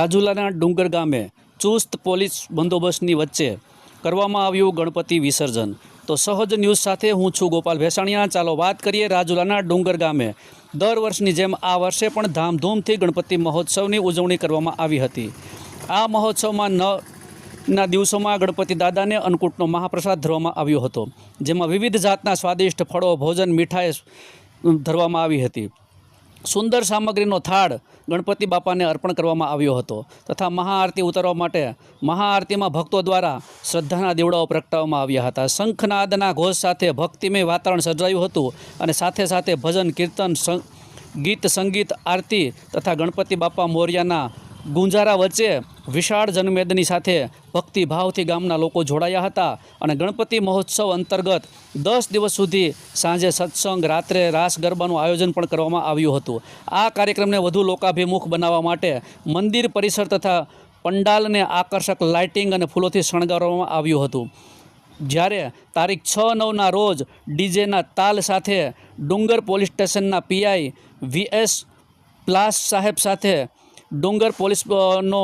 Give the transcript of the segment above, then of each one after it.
રાજુલાના ડુંગર ગામે ચુસ્ત પોલીસ બંદોબસ્તની વચ્ચે કરવામાં આવ્યું ગણપતિ વિસર્જન. તો સહજ ન્યૂઝ સાથે હું છું ગોપાલ ભેસાણીયા. ચાલો વાત કરીએ રાજુલાના ડુંગર ગામે. દર વર્ષની જેમ આ વર્ષે પણ ધામધૂમથી ગણપતિ મહોત્સવની ઉજવણી કરવામાં આવી હતી. આ મહોત્સવમાં ન ના દિવસોમાં ગણપતિ દાદાને અન્નકૂટનો મહાપ્રસાદ ધરવામાં આવ્યો હતો, જેમાં વિવિધ જાતના સ્વાદિષ્ટ ફળો, ભોજન, મીઠાઈ ધરવામાં આવી હતી. સુંદર સામગ્રીનો થાળ ગણપતિ બાપાને અર્પણ કરવામાં આવ્યો હતો તથા મહાઆરતી ઉતારવા માટે મહાઆરતીમાં ભક્તો દ્વારા શ્રદ્ધાના દીવડાઓ પ્રગટાવવામાં આવ્યા હતા. શંખનાદના ઘોષ સાથે ભક્તિમય વાતાવરણ સર્જાયું હતું અને સાથે સાથે ભજન, કીર્તન ગીત, સંગીત, આરતી તથા ગણપતિ બાપા મોર્યાના ગુંજારા વચ્ચે વિશાળ જનમેદની સાથે ભક્તિભાવથી ગામના લોકો જોડાયા હતા અને ગણપતિ મહોત્સવ અંતર્ગત દસ દિવસ સુધી સાંજે સત્સંગ, રાત્રે રાસ ગરબાનું આયોજન પણ કરવામાં આવ્યું હતું. આ કાર્યક્રમને વધુ લોકાભિમુખ બનાવવા માટે મંદિર પરિસર તથા પંડાલને આકર્ષક લાઇટિંગ અને ફૂલોથી શણગારવામાં આવ્યું હતું. જ્યારે તારીખ છ નવના રોજ ડીજેના તાલ સાથે ડુંગર પોલીસ સ્ટેશનના પીઆઈ વીએસ પ્લાસ સાહેબ સાથે ડુંગર પોલીસનો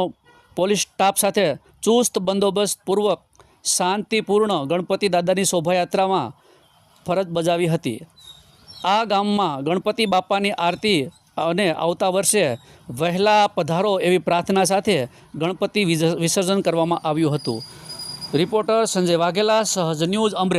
પોલીસ સ્ટાફ સાથે ચુસ્ત બંદોબસ્તપૂર્વક શાંતિપૂર્ણ ગણપતિ દાદાની શોભાયાત્રામાં ફરજ બજાવી હતી. આ ગામમાં ગણપતિ બાપાની આરતી અને આવતા વર્ષે વહેલા પધારો એવી પ્રાર્થના સાથે ગણપતિ વિસર્જન કરવામાં આવ્યું હતું. રિપોર્ટર સંજય વાઘેલા, સહજ ન્યૂઝ અમરેલી.